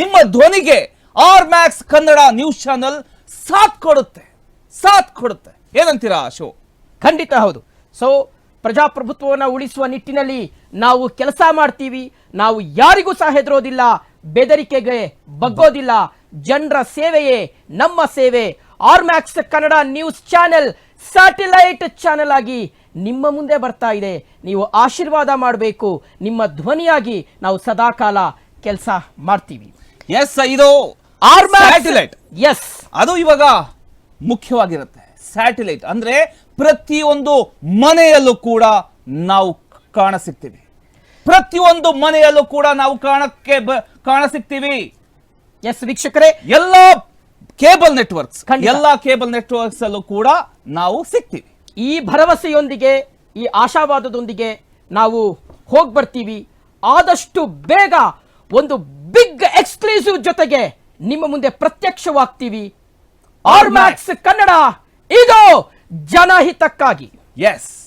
ನಿಮ್ಮ ಧ್ವನಿಗೆ R max Kannada news channel ಸಾಥ್ ಕೊಡುತ್ತೆ ಸಾಥ್ ಕೊಡುತ್ತೆ. ಏನಂತೀರಾ ಶೋ ಖಂಡಿತ ಹೌದು. ಸೊ ಪ್ರಜಾಪ್ರಭುತ್ವವನ್ನು ಉಳಿಸುವ ನಿಟ್ಟಿನಲ್ಲಿ ನಾವು ಕೆಲಸ ಮಾಡ್ತೀವಿ. ನಾವು ಯಾರಿಗೂ ಸಹ ಹೆದರೋದಿಲ್ಲ ಬೆದರಿಕೆಗೆ ಬಗ್ಗೋದಿಲ್ಲ. ಜನರ ಸೇವೆಯೇ ನಮ್ಮ ಸೇವೆ. Armax Kannada news channel satellite channel ಆಗಿ ನಿಮ್ಮ ಮುಂದೆ ಬರ್ತಾ ಇದೆ. ನೀವು ಆಶೀರ್ವಾದ ಮಾಡಬೇಕು. ನಿಮ್ಮ ಧ್ವನಿಯಾಗಿ ನಾವು ಸದಾಕಾಲ ಕೆಲಸ ಮಾಡ್ತೀವಿ. ಎಸ್ ಇದು ಸ್ಯಾಟಲೈಟ್ ಎಸ್ ಅದು ಇವಾಗ ಮುಖ್ಯವಾಗಿರುತ್ತೆ. ಸ್ಯಾಟಲೈಟ್ ಅಂದ್ರೆ ಪ್ರತಿಯೊಂದು ಮನೆಯಲ್ಲೂ ಕೂಡ ನಾವು ಕಾಣ ಸಿಗ್ತೀವಿ ಪ್ರತಿಯೊಂದು ಮನೆಯಲ್ಲೂ ಕೂಡ ನಾವು ಕಾಣಕ್ಕೆ ಕಾಣ ಸಿಗ್ತೀವಿ ಎಸ್ ವೀಕ್ಷಕರೇ. ಎಲ್ಲ ಕೇಬಲ್ ನೆಟ್ವರ್ಕ್ಸ್. ಎಲ್ಲ ಕೇಬಲ್ ನೆಟ್ವರ್ಕ್ಸ್ ಅಲ್ಲೂ ಕೂಡ ನಾವು ಸಿಗ್ತೀವಿ. ಈ ಭರವಸೆಯೊಂದಿಗೆ ಈ ಆಶಾವಾದದೊಂದಿಗೆ ನಾವು ಹೋಗ್ಬರ್ತೀವಿ. ಆದಷ್ಟು ಬೇಗ ಒಂದು ಬಿಗ್ ಎಕ್ಸ್ಕ್ಲೂಸಿವ್ ಜೊತೆಗೆ ನಿಮ್ಮ ಮುಂದೆ ಪ್ರತ್ಯಕ್ಷವಾಗ್ತೀವಿ. ಆರ್ಮ್ಯಾಕ್ಸ್ ಕನ್ನಡ. ಇದು ಜನಹಿತಕ್ಕಾಗಿ. ಎಸ್